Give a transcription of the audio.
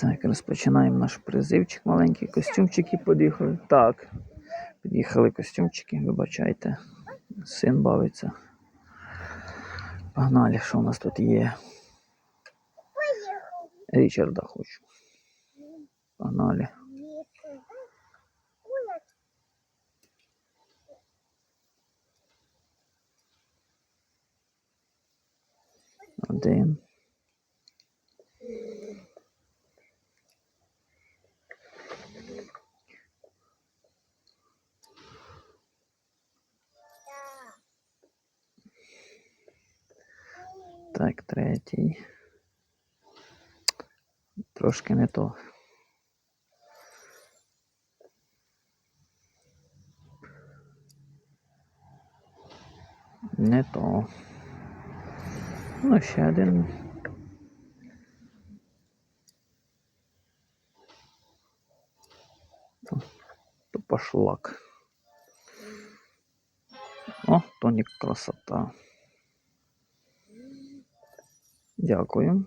Так, розпочинаємо наш призивчик маленький. Костюмчики під'їхали. Так. Під'їхали костюмчики, вибачайте. Син бавиться. Погнали, що у нас тут є? Річарда хочу. Погнали. Один. Так, третій. Трошки не то. Не то. Ну, ще один. То пошлак. О, тонік красота. Дякую.